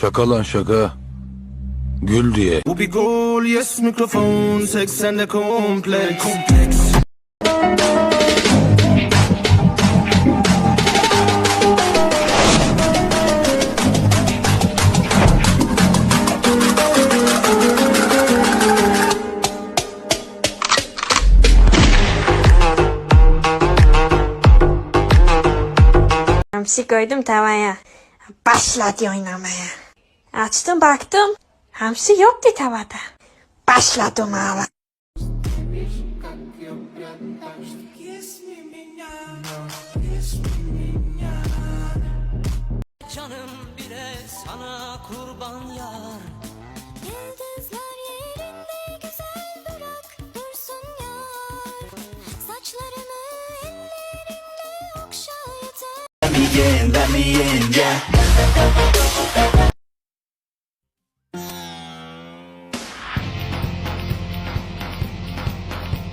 Şaka lan şaka. Gül diye. Bu bir gol, yes mikrofon, sexende kompleks. kompleks. Hamsi koydum tavaya. Başladı oynamaya. Açtım baktım. Hamsi yoktu tavada. Başladım ağla. Canım bile sana kurban yar Yıldızlar yerinde güzel bırak dursun yar Saçlarımı ellerimle okşa yeter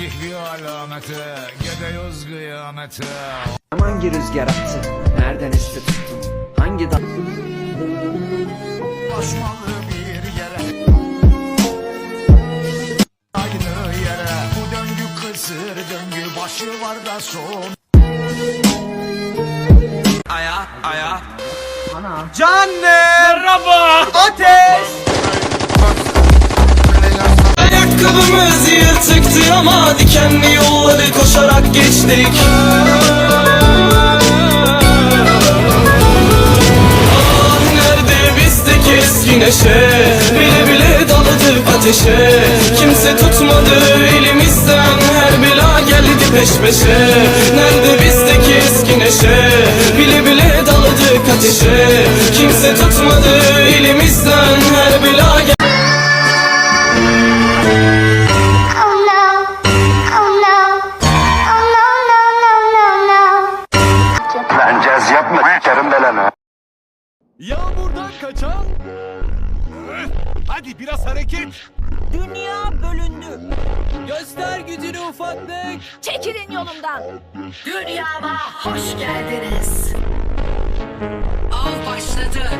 Bindik bir alameti Gidiyoruz kıyameti Hangi rüzgar attı? Nereden esti tuttun? Hangi dal? Başmalı bir yere Aynı yere Bu döngü kısır döngü Başı var da son Aya aya. Canne. Merhaba. Ateş. Ayakkabımız yırtıktı ama dikenli yolları koşarak geçtik. Ah nerede bizdeki eski neşe Bile bile daladık ateşe. Kimse tutmadı elimizden Her bela geldi peş peşe. Nerede bizdeki eski neşe Bile bile daladık ateşe. Kimse tutmadı elimizden no Lan caz yapma sikerim belanı. Yağmurdan kaçan. Hadi biraz hareket. Dünya bölündü. Göster gücünü ufaklık. Çekilin yolumdan. Dünyama hoş geldiniz. Av başladı.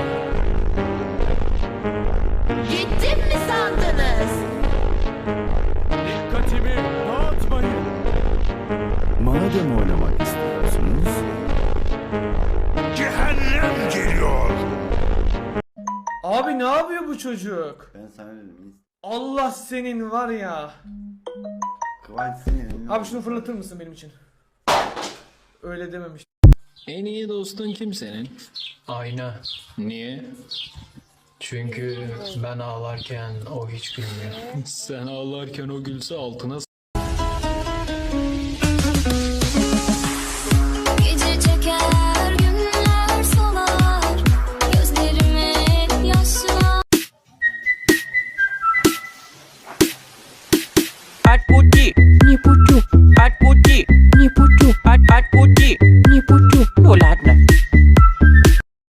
Gittim mi sandınız? Dikkatimi dağıtmayın. Madem oynamak Abi ne yapıyor bu çocuk? Ben sana dedim. Allah senin var ya. Kıvanç senin. Abi şunu fırlatır mısın benim için? Öyle dememiş. En iyi dostun kim senin? Ayna. Niye? Çünkü ben ağlarken o hiç gülmüyor. Sen ağlarken o gülse altına Отпусти. Не пущу. Отпусти. Не пущу. Отпусти. Не пущу. Ну ладно.